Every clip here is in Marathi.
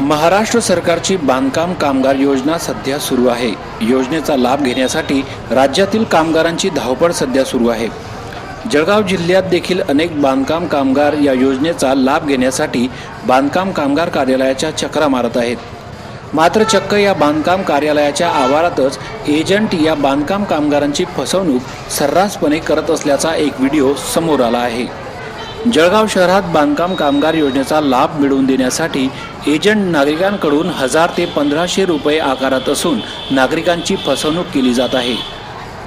महाराष्ट्र सरकारची बांधकाम कामगार योजना सध्या सुरू आहे. योजनेचा लाभ घेण्यासाठी राज्यातील कामगारांची धावपळ सध्या सुरू आहे. जळगाव जिल्ह्यात देखील अनेक बांधकाम कामगार या योजनेचा लाभ घेण्यासाठी बांधकाम कामगार कार्यालयाच्या चक्रा मारत आहेत. मात्र चक्क या बांधकाम कार्यालयाच्या आवारातच एजंट या बांधकाम कामगारांची फसवणूक सर्रासपणे करत असल्याचा एक व्हिडिओ समोर आला आहे. जळगाव शहरात बांधकाम कामगार योजनेचा लाभ मिळवून देण्यासाठी एजंट नागरिकांकडून हजार ते पंधराशे रुपये आकारत असून नागरिकांची फसवणूक केली जात आहे.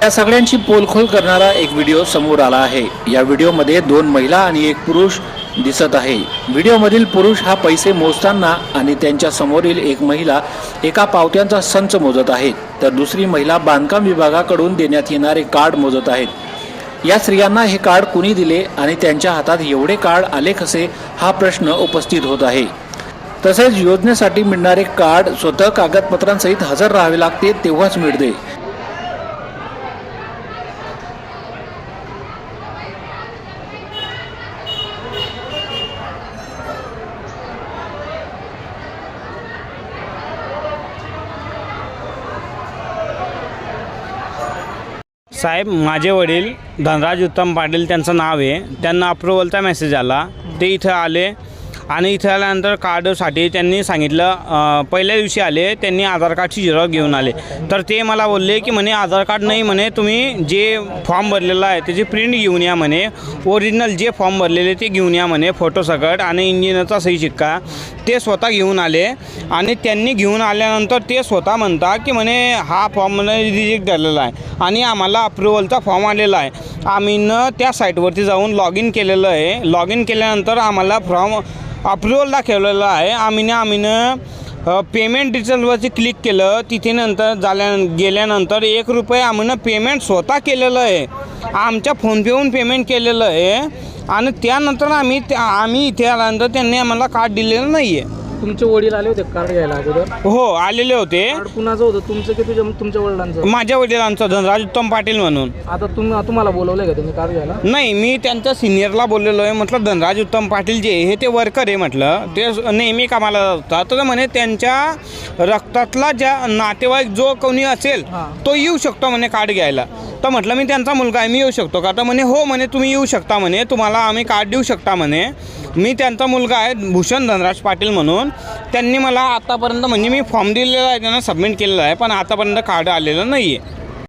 या सगळ्यांची पोलखोल करणारा एक व्हिडिओ समोर आला आहे. या व्हिडिओमध्ये दोन महिला आणि एक पुरुष दिसत आहे. व्हिडिओमधील पुरुष हा पैसे मोजताना आणि त्यांच्या समोरील एक महिला एका पावत्यांचा संच मोजत आहेत तर दुसरी महिला बांधकाम विभागाकडून देण्यात येणारे कार्ड मोजत आहेत. या स्त्रियांना हे कार्ड कुणी दिले आणि त्यांच्या हातात एवढे कार्ड आले कसे हा प्रश्न उपस्थित होत आहे. तसेच योजनेसाठी मिळणारे कार्ड स्वतः कागदपत्रांसहित हजर राहावे लागते तेव्हाच मिळते. साहेब माझे वडील धनराज उत्तम पाटील त्यांचं नाव आहे. त्यांना अप्रुव्हलचा मेसेज आला. ते इथं आले आणि इथं आल्यानंतर कार्डसाठी त्यांनी सांगितलं पहिल्या दिवशी आले त्यांनी आधार कार्डची झेरॉक्स घेऊन आले. तर ते मला बोलले की म्हणे आधार कार्ड नाही म्हणे तुम्ही जे फॉर्म भरलेला आहे त्याची प्रिंट घेऊन या म्हणे. ओरिजिनल जे फॉर्म भरलेले ते घेऊन या म्हणे फोटोसकट आणि इंजिनचा सही शिक्का. ते स्वतः घेऊन आले आणि त्यांनी घेऊन आल्यानंतर ते स्वतः म्हणतात की म्हणे हा फॉर्म रिजेक्ट झालेला आहे आणि आम्हाला अप्रुव्हलचा फॉर्म आलेला आहे. आम्ही न त्या साईटवरती जाऊन लॉग इन केलेलं आहे. लॉग इन केल्यानंतर आम्हाला फॉर्म अप्रुव्हल दाखवलेलं आहे. आम्हीनं आम्हीनं पेमेंट डिटेलवरती क्लिक केलं. तिथे नंतर झाल्या गेल्यानंतर एक रुपये आम्ही पेमेंट स्वतः केलेलं आहे. आमच्या फोनपेहून पेमेंट केलेलं आहे. आणि त्यानंतर आम्ही त्या- आम्ही इथे आल्यानंतर त्यांनी आम्हाला कार्ड दिलेलं नाही आहे तुमचे वडील आले होते कार्ड घ्यायला अगोदर? हो आलेले होते. कार्ड कुणाचं होतं? तुमचं की तुझ्या तुमच्या वडिलांचं? माझ्या वडिलांचं धनराज उत्तम पाटील म्हणून. आता तुम्ही तुम्हाला बोलवलंय का त्यांनी कार्ड घ्यायला? नाही मी त्यांच्या सिनियरला बोललेलो आहे म्हटलं धनराज उत्तम पाटील जे हे ते वर्कर आहे म्हटलं. ते नेहमी कामाला जातात. तर म्हणे त्यांच्या रक्तातला ज्या नातेवाईक जो कोणी असेल हां. तो येऊ शकतो म्हणे कार्ड घ्यायला. तर म्हटलं मी त्यांचा मुलगा आहे मी येऊ शकतो का? तर म्हणे हो म्हणे तुम्ही येऊ शकता म्हणे तुम्हाला आम्ही कार्ड देऊ शकता म्हणे. मी त्यांचा मुलगा आहे भूषण धनराज पाटील म्हणून. त्यांनी मला आतापर्यंत म्हणजे मी फॉर्म दिलेला आहे त्यांना सबमिट केलेला आहे पण आतापर्यंत कार्ड आलेलं नाही आहे